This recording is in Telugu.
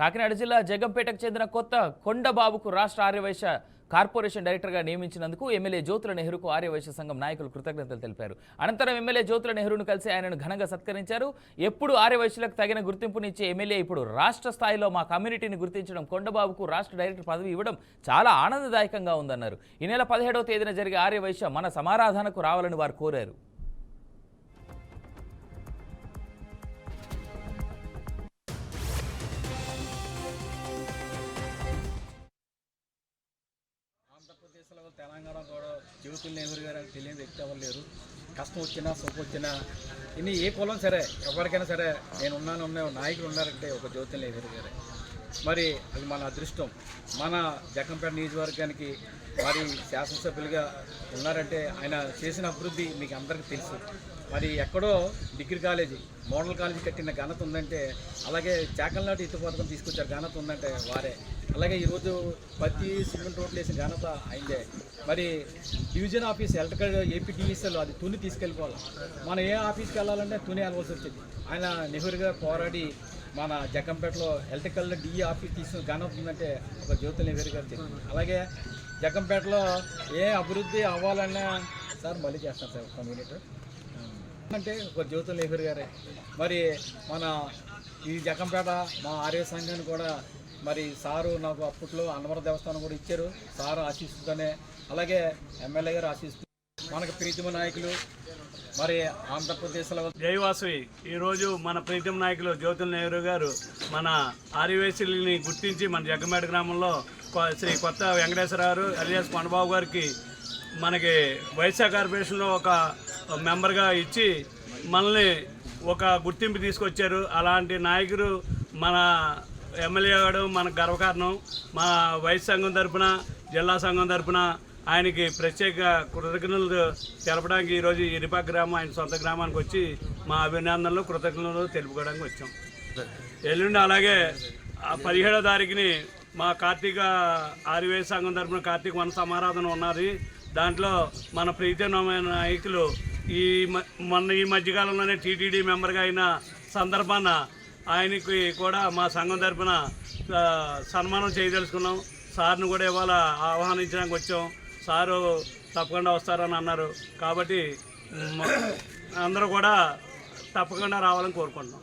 కాకినాడ జిల్లా జగంపేటకు చెందిన కొత్త కొండబాబుకు రాష్ట్ర ఆర్యవైశ్య కార్పొరేషన్ డైరెక్టర్గా నియమించినందుకు ఎమ్మెల్యే జ్యోతుల నెహ్రూకు ఆర్యవైశ్య సంఘం నాయకులు కృతజ్ఞతలు తెలిపారు. అనంతరం ఎమ్మెల్యే జ్యోతుల నెహ్రూను కలిసి ఆయనను ఘనంగా సత్కరించారు. ఎప్పుడు ఆర్యవైశ్యులకు తగిన గుర్తింపునిచ్చే ఎమ్మెల్యే ఇప్పుడు రాష్ట్ర స్థాయిలో మా కమ్యూనిటీని గుర్తించడం కొండబాబుకు రాష్ట్ర డైరెక్టర్ పదవి ఇవ్వడం చాలా ఆనందదాయకంగా ఉందన్నారు. ఈ నెల పదిహేడవ తేదీన జరిగే ఆర్యవైశ్య మన సమారాధనకు రావాలని వారు కోరారు. ఆంధ్రప్రదేశ్లో తెలంగాణ కూడా జ్యోతుల్ ఎవరు గారు తెలియని వ్యక్తి ఎవరు లేరు. కష్టం వచ్చినా సొప్పు వచ్చినా ఇన్ని ఏ కులం సరే ఎవరికైనా సరే నేను ఉన్నాను ఉన్న నాయకులు ఉన్నారంటే ఒక జ్యోతిలో ఎవరు గారే. మరి అది మన అదృష్టం. మన జగ్గంపేట నియోజకవర్గానికి మరి శాసనసభ్యులుగా ఉన్నారంటే ఆయన చేసిన అభివృద్ధి మీకు అందరికీ తెలుసు. మరి ఎక్కడో డిగ్రీ కాలేజీ మోడల్ కాలేజీ కట్టిన ఘనత ఉందంటే అలాగే చాకల్నాటి ఇతర పథకం తీసుకొచ్చారు ఘనత ఉందంటే వారే. అలాగే ఈరోజు ప్రతి సిమెంట్ రోడ్లు వేసిన ఘనత అయిందే మరి డివిజన్ ఆఫీస్ ఎలక్ట్రికల్ ఏపీటీఎస్ఎల్ అది తుని తీసుకెళ్ళిపోవాలి. మనం ఏ ఆఫీస్కి వెళ్ళాలంటే తుని వెళ్ళవలసి వచ్చింది. ఆయన నెహ్రూగా పోరాడి మన జగ్గంపేటలో ఎలక్ట్రికల్ డిఈ ఆఫీస్ తీసుకుని ఘనత ఉందంటే ఒక జ్యోతి వేరు గారు అలాగే జగ్గంపేటలో ఏ అభివృద్ధి అవ్వాలన్నా సార్ మళ్ళీ చేస్తాను సార్ ఒక మినిట్ అంటే ఒక జ్యోతుల నెహ్రూ గారే. మరి మన ఈ జగ్గంపేట మా ఆర్య సంఘాన్ని కూడా మరి సారు నాకు అప్పట్లో అన్నవరం దేవస్థానం కూడా ఇచ్చారు. సారు ఆశిస్తూనే అలాగే ఎమ్మెల్యే గారు ఆశిస్తూ మనకు ప్రీతిమ నాయకులు మరి ఆంధ్రప్రదేశ్లో జయవాసవి ఈరోజు మన ప్రీతం నాయకులు జ్యోతుల నెహ్రూ గారు మన ఆదివాసీలని గుర్తించి మన జగ్గమేట గ్రామంలో కొ- శ్రీ కొత్త వెంకటేశ్వర గారు అలియాస్ పండబాబు గారికి మనకి వైఎస్ఆర్ కార్పొరేషన్లో ఒక మెంబర్గా ఇచ్చి మనల్ని ఒక గుర్తింపు తీసుకొచ్చారు. అలాంటి నాయకుడు మన ఎమ్మెల్యే గారు మన గర్వకారణం మా వైస్ సంఘం తరఫున జిల్లా సంఘం తరపున ఆయనకి ప్రత్యేక కృతజ్ఞతలు తెలపడానికి ఈరోజు ఇరిపా గ్రామం ఆయన సొంత గ్రామానికి వచ్చి మా అభినందనలు కృతజ్ఞతలు తెలుపుకోవడానికి వచ్చాం. ఎల్లుండి అలాగే పదిహేడో తారీఖుని మా కార్తీక ఆర్యవేశ సంఘం తరపున కార్తీక వన సమారాధన ఉన్నది. దాంట్లో మన ప్రీతమైన నాయకులు ఈ మ- మొన్న ఈ మధ్యకాలంలోనే టీటీడీ మెంబర్గా అయిన సందర్భాన ఆయనకి కూడా మా సంఘం తరఫున సన్మానం చేయదలుచుకున్నాం. సార్ని కూడా ఇవాళ ఆహ్వానించడానికి వచ్చాం. సారు తప్పకుండా వస్తారని అన్నారు. కాబట్టి అందరూ కూడా తప్పకుండా రావాలని కోరుకుంటున్నాం.